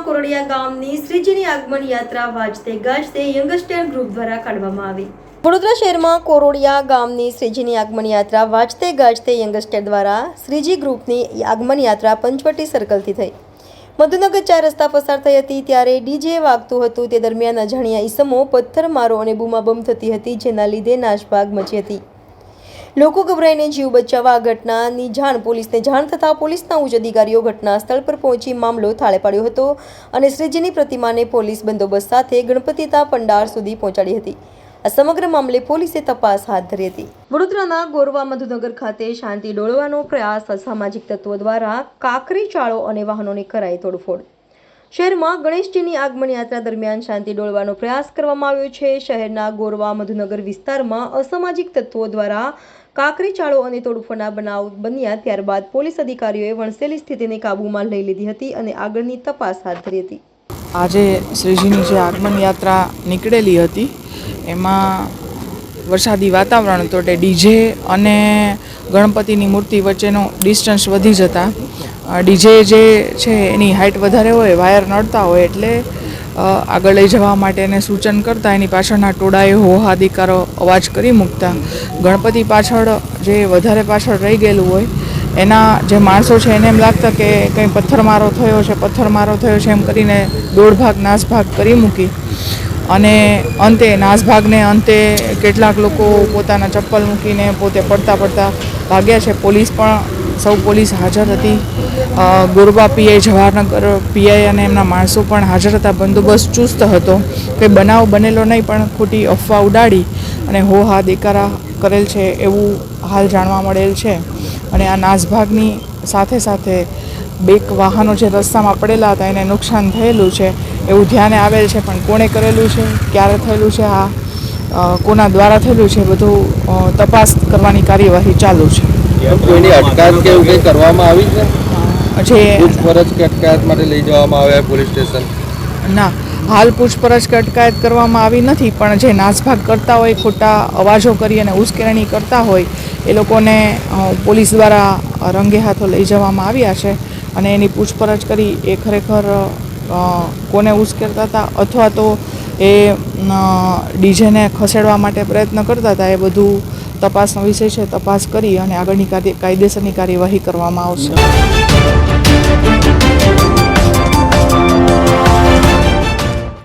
કોરોડિયા ગામની શ્રીજીની આગમન યાત્રા વાજતે ગાજતે યંગસ્ટર ગ્રુપ દ્વારા કાઢવામાં આવી. વડોદરા શહેરમાં કોરોડિયા ગામની શ્રીજીની આગમન યાત્રા વાજતે ગાજતે યંગસ્ટર દ્વારા શ્રીજી ગ્રુપની આગમન યાત્રા પંચવટી સર્કલથી થઈ. મધુનગર ચાર રસ્તા પસાર થઈ હતી ત્યારે ડીજે વાગતું હતું તે દરમિયાન અજાણ્યા ઈસમો પથ્થરમારો અને બૂમાબમ થતી હતી જેના લીધે નાશભાગ મચી હતી. લોકો ગભરાઈને જીવ બચાવવા આ ઘટનાની જાણ પોલીસને જાણ થતાં પોલીસના ઉચ્ચ અધિકારીઓ ઘટના પર પહોંચી મામલો થાળે પાડ્યો હતો અને શ્રીજીની પ્રતિમાને પોલીસ બંદોબસ્ત સાથે ગણપતિતા પંડાર સુધી પહોંચાડી હતી. આ સમગ્ર મામલે પોલીસે તપાસ હાથ ધરી હતી. વડોદરાના ગોરવા મધુનગર ખાતે શાંતિ ડોળવાનો પ્રયાસ અસામાજિક તત્વો દ્વારા કાકરી ચાળો અને વાહનોની કરાઈ તોડફોડ. શહેરમાં ગણેશજીની આગમન યાત્રા દરમિયાન શાંતિ ડોળવાનો પ્રયાસ કરવામાં આવ્યો છે. શહેરના ગોરવા મધુનગર વિસ્તારમાં અસામાજિક તત્વો દ્વારા કાકરી ચાળો અને તોડફોડના બનાવ બન્યા ત્યારબાદ પોલીસ અધિકારીઓએ વણસેલી સ્થિતિને કાબૂમાં લઈ લીધી હતી અને આગળની તપાસ હાથ ધરી હતી. આજે શ્રીજીની જે આગમન યાત્રા નીકળેલી હતી, એમાં વરસાદી વાતાવરણ તોટે ડીજે અને ગણપતિની મૂર્તિ વચ્ચેનો ડિસ્ટન્સ વધી જતા. ડીજે જે છે, એની હાઇટ વધારે હોય વાયર નડતા હોય, એટલે આગળ લઈ જવા માટે એને સૂચન કરતાં એની પાછળના ટોળાએ હોહાદિકારો અવાજ કરી મૂકતા. ગણપતિ પાછળ જે વધારે પાછળ રહી ગયેલું હોય, એના જે માણસો છે એને એમ લાગતા કે કંઈ પથ્થરમારો થયો છે, પથ્થરમારો થયો છે એમ કરીને દોઢ ભાગ નાસભાગ કરી મૂકી. અને અંતે નાસભાગને અંતે કેટલાક લોકો પોતાના ચપ્પલ મૂકીને પોતે પડતા પડતા ભાગ્યા છે. પોલીસ પણ સૌ પોલીસ હાજર હતી. ગોરબા પીઆઈ, જવાહરનગર પીઆઈ અને એમના માણસો પણ હાજર હતા. બંદોબસ્ત ચુસ્ત હતો. કે બનાવ બનેલો નહીં, પણ ખોટી અફવા ઉડાડી અને હો હા દેકારા કરેલ છે એવું હાલ જાણવા મળેલ છે. અને આ નાસભાગની સાથે સાથે બેક વાહનો જે રસ્તામાં પડેલા હતા, એને નુકસાન થયેલું છે એવું ધ્યાને આવેલ છે. પણ કોણે કરેલું છે? ક્યારે થયેલું છે? આ કોના દ્વારા થયેલું છે? બધું તપાસ કરવાની કાર્યવાહી ચાલુ છે. કોઈની અટકાયત કે એવું કંઈ કરવામાં આવી છે? જે પૂછપરછ કે અટકાયત માટે લઈ જવામાં આવ્યા પોલીસ સ્ટેશન? ના હાલ પૂછપરછ કે અટકાયત કરવામાં આવી નથી પણ જે નાસભાગ કરતા હોય ખોટા અવાજો કરી અને ઉશ્કેરણી કરતા હોય એ લોકોને પોલીસ દ્વારા રંગે હાથો લઈ જવામાં આવ્યા છે અને એની પૂછપરછ કરી એ ખરેખર કોને ઉશ્કેરતા હતા અથવા તો એ ડીજેને ખસેડવા માટે પ્રયત્ન કરતા હતા એ બધું તપાસનો વિષય છે તપાસ કરી અને આગળની કાયદેસરની કાર્યવાહી કરવામાં આવશે.